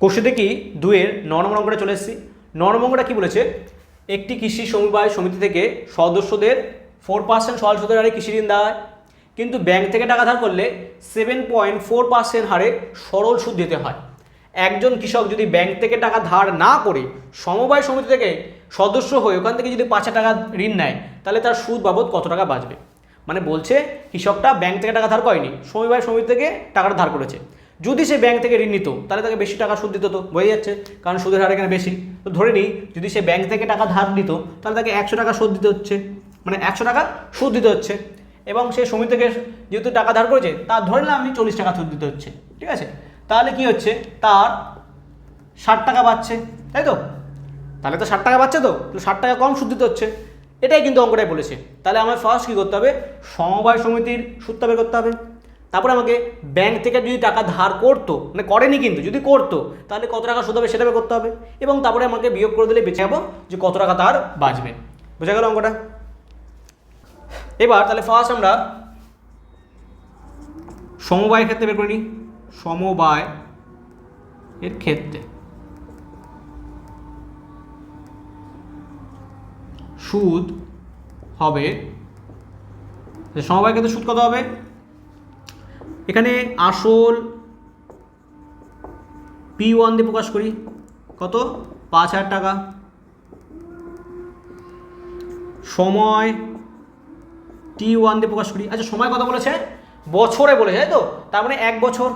কোষে দেখি দুয়ের নম্বর অঙ্কটা চলে এসেছি। নম্বর অঙ্কটা কী বলেছে? একটি কৃষি সমবায় সমিতি থেকে সদস্যদের ফোর পার্সেন্ট সরল সুদের হারে কৃষি ঋণ দেওয়া হয় কিন্তু ব্যাংক থেকে টাকা ধার করলে সেভেন পয়েন্ট ফোর পার্সেন্ট হারে সরল সুদ দিতে হয়। একজন কৃষক যদি ব্যাংক থেকে টাকা ধার না করে সমবায় সমিতি থেকে সদস্য হয়ে ওখান থেকে যদি পাঁচ হাজার টাকা ঋণ নেয়, তাহলে তার সুদ বাবদ কত টাকা বাঁচবে? মানে বলছে, কৃষকটা ব্যাংক থেকে টাকা ধার করেনি, সমবায় সমিতি থেকে টাকাটা ধার করেছে। যদি সে ব্যাংক থেকে ঋণ নিত, তাহলে তাকে বেশি টাকা সুদ দিত তো বোঝা যাচ্ছে, কারণ সুদের হার এখানে বেশি। তো ধরে নিই, যদি সে ব্যাংক থেকে টাকা ধার নিত, তাহলে তাকে একশো টাকা সুদ দিতে হচ্ছে। মানে একশো টাকা সুদ দিতে হচ্ছে। এবং সে সমিতি থেকে যেহেতু টাকা ধার করেছে, তার ধরে নিলাম আমি চল্লিশ টাকা সুদ দিতে হচ্ছে, ঠিক আছে? তাহলে কি হচ্ছে? তার ষাট টাকা পাচ্ছে তাই তো? তাহলে তো ষাট টাকা পাচ্ছে তো ষাট টাকা কম সুদ দিতে হচ্ছে। এটাই কিন্তু অঙ্কটাই বলেছে। তাহলে আমার ফার্স্ট কী করতে হবে? সমবায় সমিতির সুদটা বের করতে হবে। তারপরে আমাকে ব্যাংক থেকে যদি টাকা ধার করতো মানে করেনি কিন্তু, যদি করতো, তাহলে কত টাকা সুদ হবে সেটা করতে হবে। এবং তারপরে আমাকে বিয়োগ করে দিলে বেঁচে যাব যে কত টাকা তার বাঁচবে। বোঝা গেল অঙ্কটা? এবার তাহলে ফার্স্ট আমরা সমবায়ের ক্ষেত্রে বের করে নিই। সমবায় এর ক্ষেত্রে সুদ হবে সমবায় ক্ষেত্রে সুদ কত হবে? এখানে আসল পি ওয়ান দিয়ে প্রকাশ করি। কত? পাঁচ হাজার টাকা। সময় টি ওয়ান দিয়ে প্রকাশ করি। আচ্ছা সময় কথা বলেছে? বছরে বলেছে, তাই তো? তার মানে এক বছর।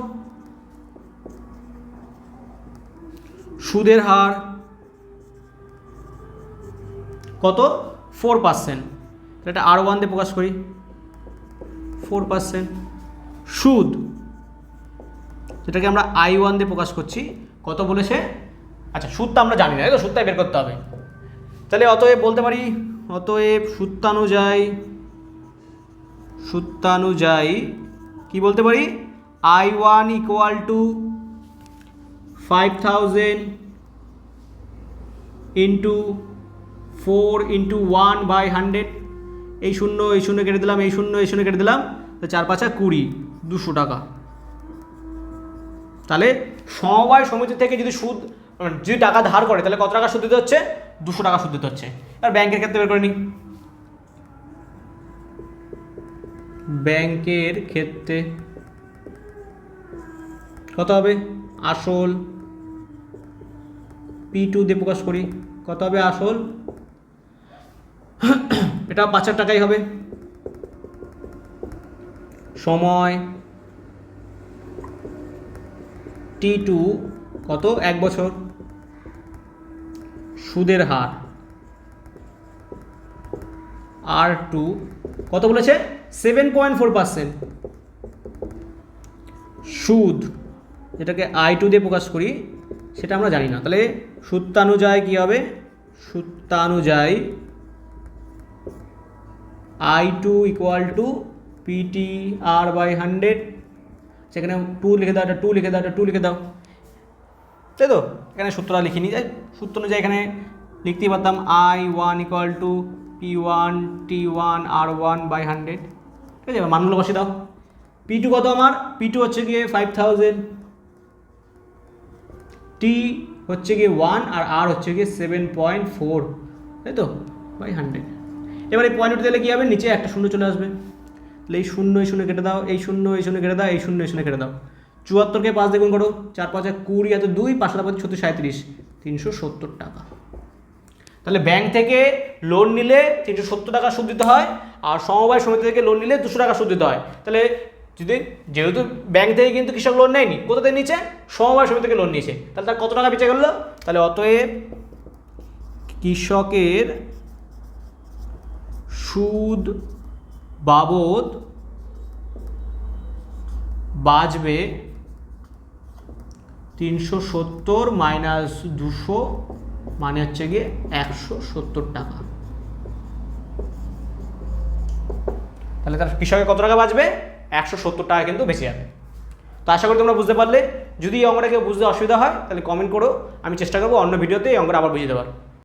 সুদের হার কত? ফোর পার্সেন্ট এটা আর ওয়ান দিয়ে প্রকাশ করি। ফোর পার্সেন্ট সুদ যেটাকে আমরা আই ওয়ান দিয়ে প্রকাশ করছি, কত বলেছে? আচ্ছা সুদটা আমরা জানি না তো? সুদটাই বের করতে হবে। তাহলে অতএব বলতে পারি, অতএব সূত্রানুযায়ী সূত্রানুযায়ী কি বলতে পারি? I one equal to five thousand into four into one by hundred এই শূন্য এই শূন্য কেটে দিলাম, এই শূন্য এই শূন্য কেটে দিলাম, তো চার পাঁচা কুড়ি। দুশো টাকা। তাহলে সমবায় সমিতি থেকে যদি সুদ, যদি টাকা ধার করে, তাহলে কত টাকা সুদ দিতে হচ্ছে? দুশো টাকা সুদ দিতে হচ্ছে। আর ব্যাংকের ক্ষেত্রে বের করে নিই। ব্যাংকের ক্ষেত্রে কত হবে? আসল পি টু দিয়ে প্রকাশ করি। কত হবে আসল? এটা পাঁচ হাজার টাকাই হবে। সময় টি টু কত? এক বছর। সুদের হার। আর টু কত বলেছে? Seven point four percent. সুদ যেটাকে আই টু দিয়ে প্রকাশ করি, সেটা আমরা জানি না। তাহলে সূত্রানুযায়ী কী হবে? সূত্রানুযায়ী I two equal to PT R by hundred সেখানে টু লিখে দাও, একটা টু লিখে দাও, একটা টু লিখে দাও। তাই তো? এখানে সূত্রটা লিখিনি যাই, সূত্র অনুযায়ী এখানে লিখতেই পারতাম I one equal to P one T one R one by hundred ঠিক আছে মানগুলো বসে দাও। পি টু কত আমার? পি টু হচ্ছে গিয়ে ফাইভ থাউজেন্ড টি হচ্ছে গিয়ে ওয়ান আর আর হচ্ছে গিয়ে সেভেন পয়েন্ট ফোর তাই তো? বাই হান্ড্রেড এবার এই পয়েন্ট দিলে কী হবে? নিচে একটা শূন্য চলে আসবে। তাহলে এই শূন্য এই শূন্য কেটে দাও, এই শূন্য এই শূন্য কেটে দাও, এই শূন্য এই শূন্য কেটে দাও। চুয়াত্তরকে পাঁচ দেখুন করো, চার পাঁচে কুড়ি, এত দুই পাঁচশো পাঁচ ছত্রিশ সাঁত্রিশ তিনশো সত্তর টাকা। তাহলে ব্যাংক থেকে লোন নিলে তিনশো সত্তর টাকা সুদ দিতে হয়, আর সমবায় সমিতি থেকে লোন নিলে দুশো টাকা সুদ দিতে হয়। তাহলে যদি, যেহেতু ব্যাংক থেকে কিন্তু কৃষক লোন নেয়নি, কোথা থেকে নিচ্ছে সমবায় সমিতি থেকে লোন নিয়েছে। তাহলে তার কত টাকা বেঁচে গেল? তাহলে অতএব কৃষকের সুদ বাবদ বাঁচবে তিনশো সত্তর মাইনাস দুশো মানে হচ্ছে গিয়ে একশো সত্তর টাকা। তাহলে তার কৃষকের কত টাকা বাঁচবে? একশো সত্তর টাকা কিন্তু বেঁচে যাবে। তো আশা করি তোমরা বুঝতে পারলে। যদি এই অঙ্কটা কেউ বুঝতে অসুবিধা হয়, তাহলে কমেন্ট করো। আমি চেষ্টা করব অন্য ভিডিওতে এই অঙ্কটা আবার বুঝিয়ে দেওয়ার।